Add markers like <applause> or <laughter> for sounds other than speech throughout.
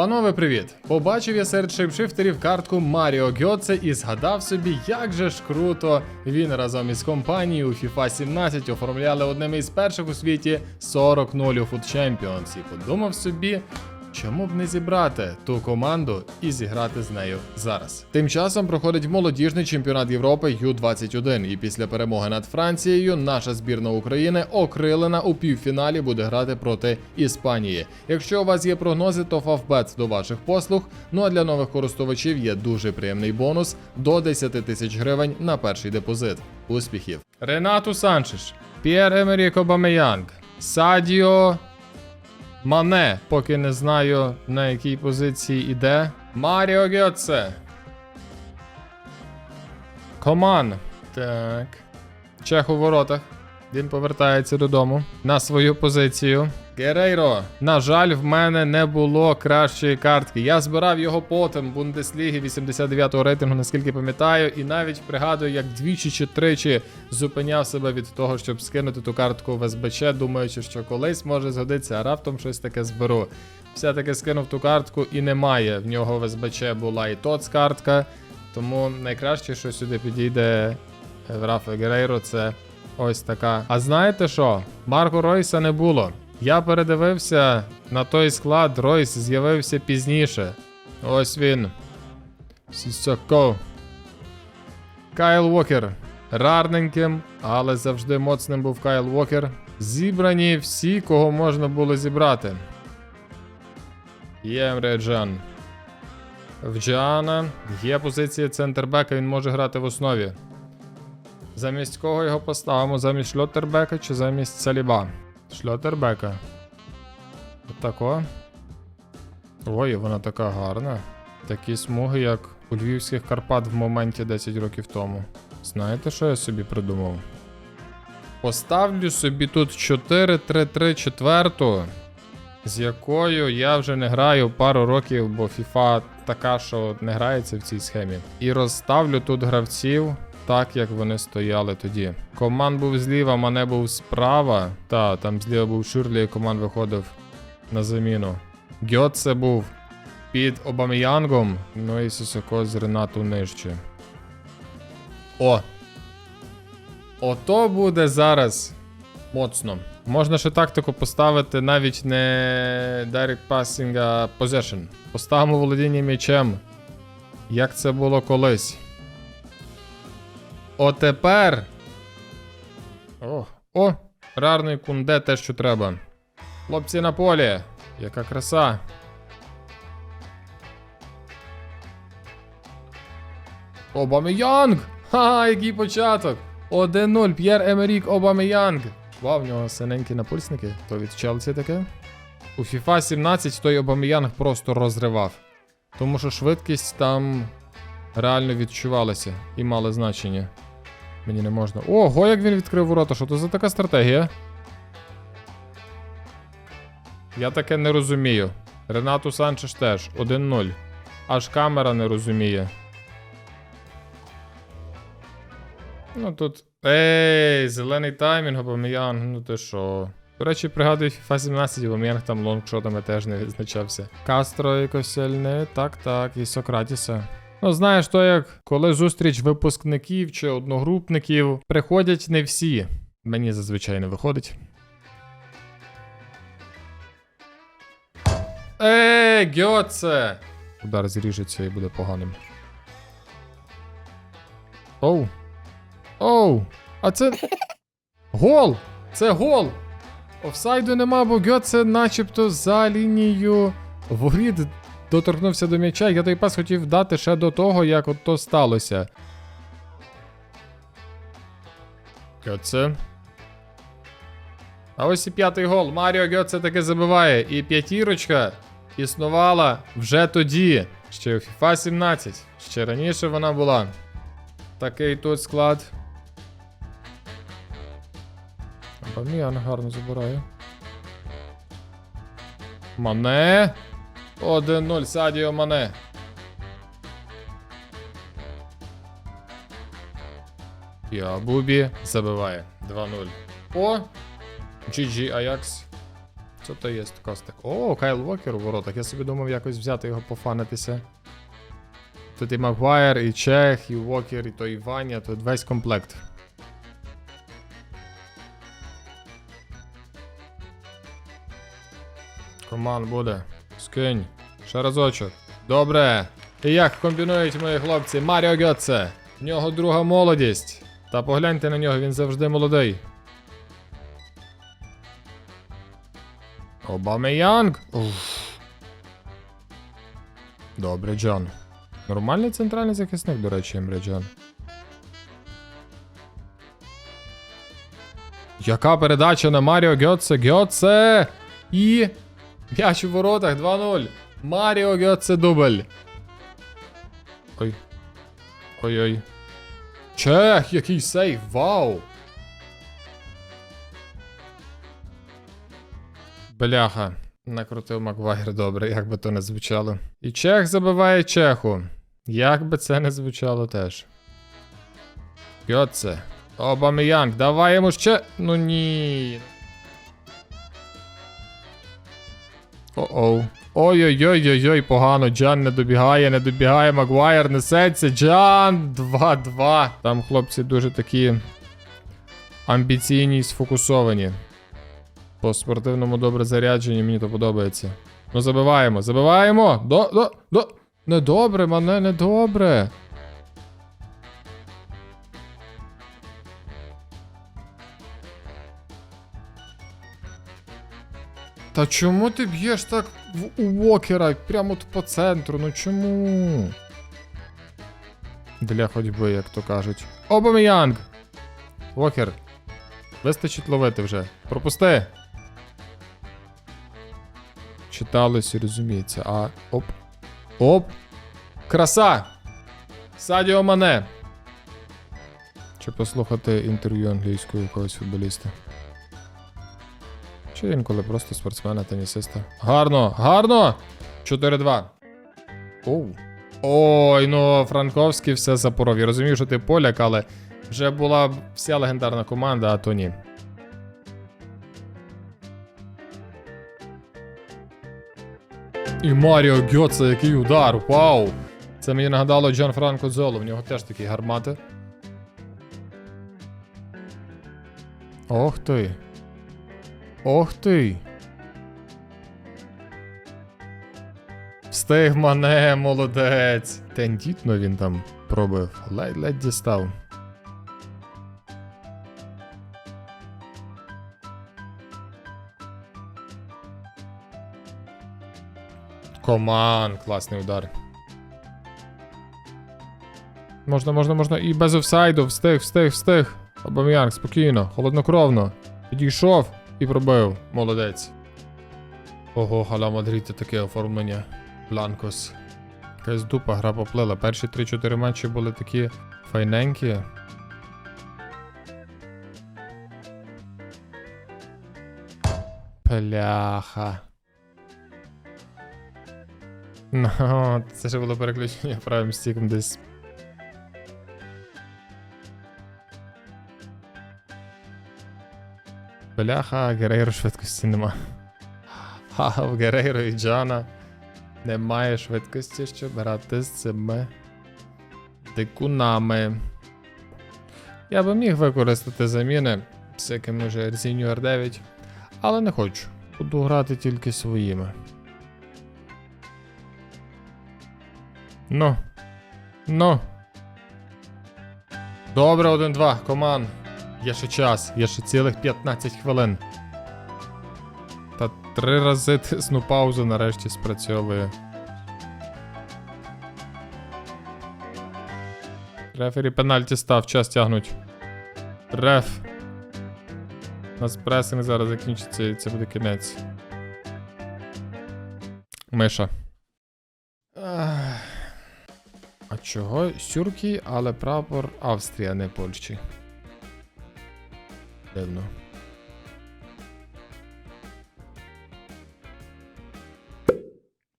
Панове, привіт! Побачив я серед шейпшифтерів картку Маріо Гьоце і згадав собі, як же ж круто він разом із компанією у FIFA 17 оформляли одним із перших у світі 40 0 Foot Champions і подумав собі. Чому б не зібрати ту команду і зіграти з нею зараз? Тим часом проходить молодіжний чемпіонат Європи Ю-21, і після перемоги над Францією наша збірна України окрилена у півфіналі буде грати проти Іспанії. Якщо у вас є прогнози, то Фавбет до ваших послуг. Ну а для нових користувачів є дуже приємний бонус до 10 тисяч гривень на перший депозит. Успіхів! Ренату Санчеш, П'єр Емерік Обамеянг, Садіо Мане, поки не знаю на якій позиції іде. Маріо Гьоце. Коман. Так. Чех у воротах. Він повертається додому на свою позицію. Герейро. На жаль, в мене не було кращої картки. Я збирав його потім Бундесліги 89-го рейтингу, наскільки пам'ятаю, і навіть пригадую, як двічі чи тричі зупиняв себе від того, щоб скинути ту картку в СБЧ, думаючи, що колись може згодитися, а раптом щось таке зберу. Все-таки скинув ту картку і немає. В нього в СБЧ була і ТОЦ картка. Тому найкраще, що сюди підійде в Рафа Герейро, це ось така. А знаєте що? Марко Ройса не було. Я передивився на той склад, Ройс з'явився пізніше. Ось він. Сісоко. Кайл Уокер. Рарненьким, але завжди моцним був Кайл Уокер. Зібрані всі, кого можна було зібрати. Ємре Джан. В Джана є позиція центрбека, він може грати в основі. Замість кого його поставимо? Замість Шльоттербека чи замість Саліба? Шльоттербека. Отако. Ой, вона така гарна. Такі смуги, як у Львівських Карпат в моменті 10 років тому. Знаєте, що я собі придумав? Поставлю собі тут 4-3-3 четверту, з якою я вже не граю пару років, бо FIFA така, що не грається в цій схемі. І розставлю тут гравців так, як вони стояли тоді. Команд був зліва, мене був справа. Та, там зліва був Ширлі, і команд виходив на заміну. Гьотце був під Обам'янгом, ну і Сисоко з Ренату нижче. О! Ото буде зараз моцно. Можна ще тактику поставити навіть не Direct Passing, а Possession. Поставимо володіння м'ячем. Як це було колись. О, тепер. О, о! Рарний кунде те, що треба. Хлопці на полі. Яка краса. Обамеянг! Ха, який початок! 1-0, П'єр Емерік Обамеянг. Вау, в нього синенькі напульсники. То від Челсі таке. У FIFA 17 той Обамеянг просто розривав. Тому що швидкість там реально відчувалася і мала значення. Мені не можна. Ого, як він відкрив ворота, що то за така стратегія? Я таке не розумію. Ренату Санчеш теж 1-0. Аж камера не розуміє. Ну тут. Ей, зелений таймінг, Обам'янг, ну ти що. До речі, пригадую FIFA 17, Обам'янг там лонгшотами теж не відзначався. Кастро і Косельне, так, так, і Сократіса. Ну, знаєш, то як коли зустріч випускників чи одногрупників приходять не всі. Мені зазвичай не виходить. Ей, Гьоце! Удар зріжеться і буде поганим. Оу. Оу! А це. <laughs> Гол! Це гол! Офсайду нема, бо Гьоце начебто за лінією воріт доторкнувся до м'яча. Я той пас хотів дати ще до того, як от то сталося. Гьоце. А ось і п'ятий гол. Маріо Гьоце таки забиває. І п'ятірочка існувала вже тоді. Ще у FIFA 17. Ще раніше вона була. Такий тут склад. Баміан гарно забирає. Мане. 1-0 Садіо Мане. Я Бубі забиває 2-0. О! GG Аякс. Що то є Костик? О, Кайл Уокер у воротах. Я собі думав якось взяти його пофанитися. Тут і Магуайр, і Чех, і Уокер, і той Ваня, тут весь комплект. Команд буде. Скинь. Ще разочок. Добре. І як комбінують мої хлопці? Маріо Гьоце. В нього друга молодість. Та погляньте на нього, він завжди молодий. Обамеянг. Добре, Джон. Нормальний центральний захисник, до речі, Емре Джон. Яка передача на Маріо Гьоце? Гьоце! І. М'яч у воротах 2-0. Маріо Гьоце дубль. Ой. Ой-ой. Чех, який сейф, вау! Бляха, накрутив Маквайр добре, як би то не звучало. І Чех забиває Чеху. Як би це не звучало теж. Гьоце. Обаміянг, давай йому ще. Ну ні. О-оу. Ой-ой-ой-ой-ой, погано. Джан не добігає, не добігає. Магуайр несеться. Джан 2-2. Там хлопці дуже такі амбіційні і сфокусовані. По спортивному добре заряджені, мені то подобається. Ну, забиваємо, забиваємо! До, до, до. Недобре, мене недобре. Та чому ти б'єш так в Уокера прямо от по центру? Ну чому? Для ходьби, як то кажуть. Обаміянг! Уокер. Вистачить ловити вже. Пропусти. Читалось і розуміється. А. Оп. Оп. Краса! Садіо Мане. Чи послухати інтерв'ю англійською якогось футболіста? Чи інколи просто спортсмена, тенісиста. Гарно, гарно! 4-2. Оу. Ой, ну Франковський все запоров. Я розумію, що ти поляк, але вже була вся легендарна команда, а то ні. І Маріо Гьоце, який удар! Вау! Це мені нагадало Джан Франко Золо, в нього теж такі гармати. Ох ти. Ох ти. Встиг мене, молодець. Тендітно він там пробив. Ледь-ледь дістав. Коман, класний удар. Можна, можна, можна. І без офсайду. Встиг, встиг, встиг. Обам'янг, спокійно, холоднокровно. Підійшов і пробив. Молодець. Ого, Hala Мадрид таке оформлення. Бланкос. Якась дупа гра поплила. Перші 3-4 матчі були такі файненькі. Пляха. Ну, <laughs> це ж було переключення правим стіком десь. Бляха, Герейро швидкості нема. Ха, в Герейро і Джана немає швидкості, щоб грати з цими дикунами. Я би міг використати заміни з яким же Ерзіню R9, але не хочу. Буду грати тільки своїми. Ну. Ну. Добре, 1-2, команд. Є ще час, є ще цілих 15 хвилин. Та три рази тисну <laughs> паузу нарешті спрацьовує. Рефері пенальті став, час тягнуть. Реф. У нас пресинг зараз закінчиться і це буде кінець. Миша. А чого Сюркі, але прапор Австрія, не Польщі? Дивно.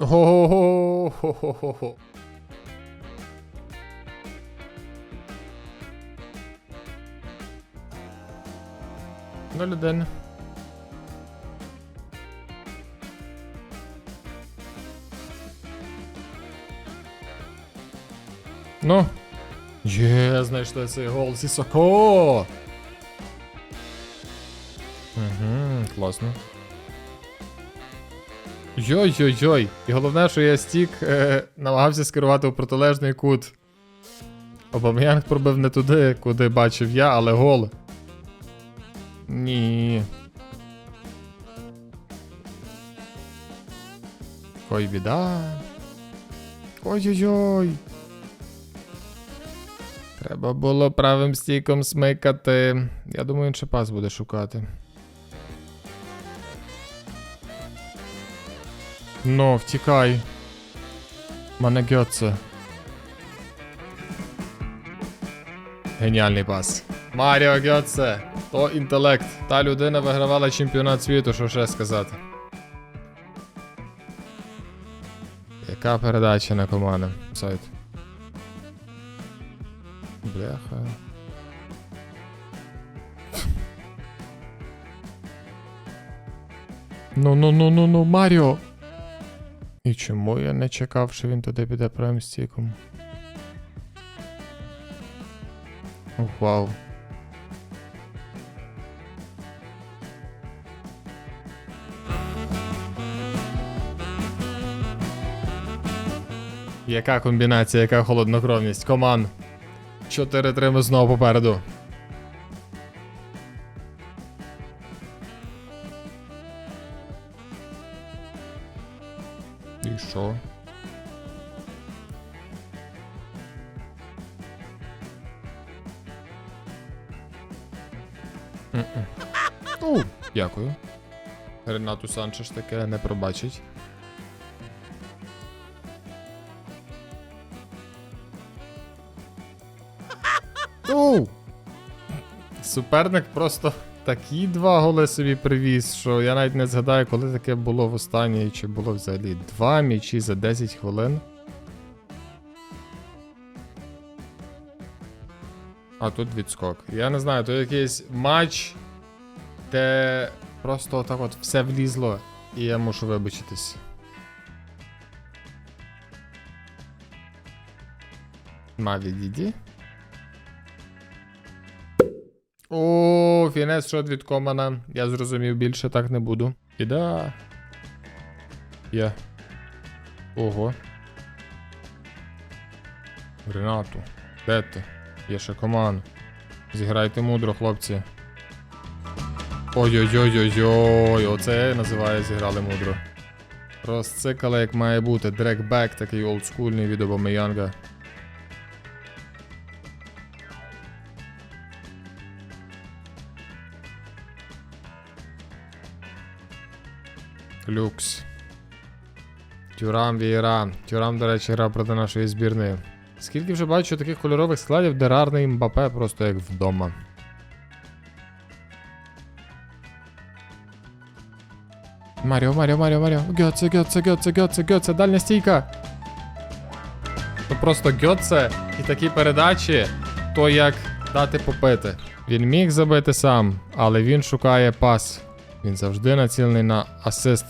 Ого. хо хо хо хо Нуль один. Ну. Є, знайшли цей гол Сісоко! Класно. Йой-йой-йой. І головне, що я стік е, намагався скерувати у протилежний кут. Обам'янг пробив не туди, куди бачив я, але гол. Ні. Ой, біда. Ой-ой-ой. Треба було правим стіком смикати. Я думаю, ще пас буде шукати. Ну, втікай. Мене Гьоце. Геніальний пас. Маріо Гьоце. То інтелект. Та людина вигравала чемпіонат світу, що ще сказати. Яка передача на команду? Сайт. Бляха. Ну ну ну ну ну Маріо. І чому я не чекав, що він туди піде правим стіком? Вау. Яка комбінація, яка холоднокровність? Команд. 4-3 ми знову попереду. Ренату Санчеш таке не пробачить. Оу! Суперник просто такі два голи собі привіз, що я навіть не згадаю, коли таке було в останній, чи було взагалі два м'ячі за 10 хвилин. А тут відскок. Я не знаю, то якийсь матч, де просто отак от все влізло, і я мушу вибачитись. Маві Діді. О, фінес шот від Комана. Я зрозумів, більше так не буду. Іда. Є. Ого. Ренату. Де ти? Є ще коман. Зіграйте мудро, хлопці. Ой-ой-ой-ой-ой. Оце називає зіграли мудро. Розцикали, як має бути. Дрекбек такий олдскульний від Обамеянга. Люкс. Тюрам Вієра. Тюрам, до речі, грав проти нашої збірної. Скільки вже бачу таких кольорових складів, де рарний Мбапе просто як вдома. Маріо, Маріо, Маріо, Маріо. Гьоце, Гьоце, Гьоце, Гьоце, Гьоце, дальня стійка. Ну просто Гьоце і такі передачі, то як дати попити. Він міг забити сам, але він шукає пас. Він завжди націлений на асист.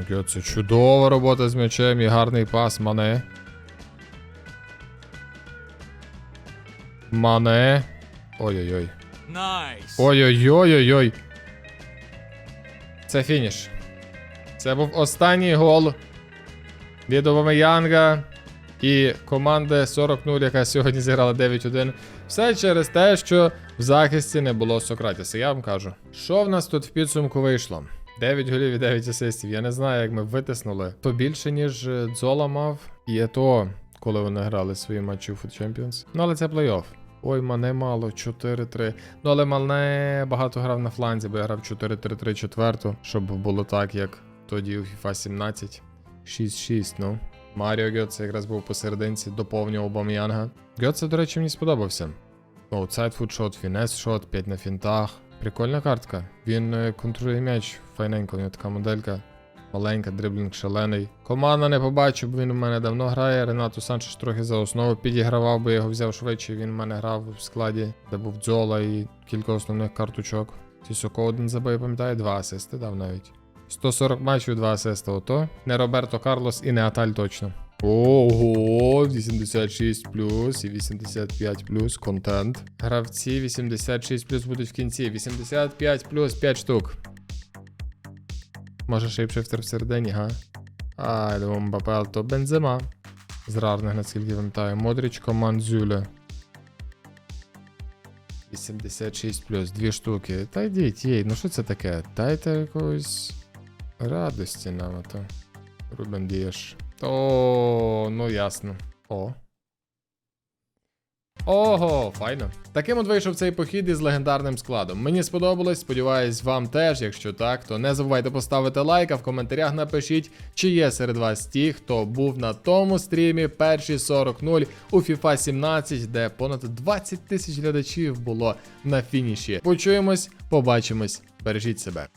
Окей, це чудова робота з м'ячем і гарний пас Мане. Мане. Ой-ой-ой. Ой-ой-ой-ой-ой. Це фініш. Це був останній гол від Янга і команди 40-0, яка сьогодні зіграла 9-1. Все через те, що в захисті не було Сократіса. Я вам кажу. Що в нас тут в підсумку вийшло? 9 голів і 9 асистів. Я не знаю, як ми витиснули. То більше, ніж Дзола мав. І ето, коли вони грали свої матчі у Food Champions. Ну, але це плей-офф. Ой, мене мало, 4-3. Ну, але Мане багато грав на фланзі, бо я грав 4-3-3 четверту, щоб було так, як тоді у FIFA 17. 6-6, ну. Маріо Гьоце якраз був посерединці, доповнював Бам'янга. Гьоце, до речі, мені сподобався. Foot shot, finesse shot, 5 на фінтах. Прикольна картка. Він е, контролює м'яч, файненько, у нього така моделька. Маленька, дриблінг шалений. Команда не побачив, бо він у мене давно грає. Ренату Санчеш трохи за основу підігравав, бо я його взяв швидше. Він у мене грав в складі, де був Дзола і кілька основних карточок. Сісоко один забив, пам'ятаю, два асисти дав навіть. 140 матчів, 2 асиста. Ото. Не Роберто Карлос і не Аталь точно. Ого, 86 плюс і 85 плюс контент. Гравці 86 плюс будуть в кінці. 85 плюс 5 штук. Може шейпшифтер всередині, га? А, Мбапе, то Бензема. З рарних, наскільки пам'ятаю. Модріч, Командзюля. 86 плюс, дві штуки. Та йдіть, їй, ну що це таке? Дайте якоїсь радості нам, то. Рубен Дієш. О, ну ясно. О. Ого, файно. Таким от вийшов цей похід із легендарним складом. Мені сподобалось, сподіваюсь, вам теж. Якщо так, то не забувайте поставити лайк, а в коментарях напишіть, чи є серед вас ті, хто був на тому стрімі перші 40-0 у FIFA 17, де понад 20 тисяч глядачів було на фініші. Почуємось, побачимось, бережіть себе.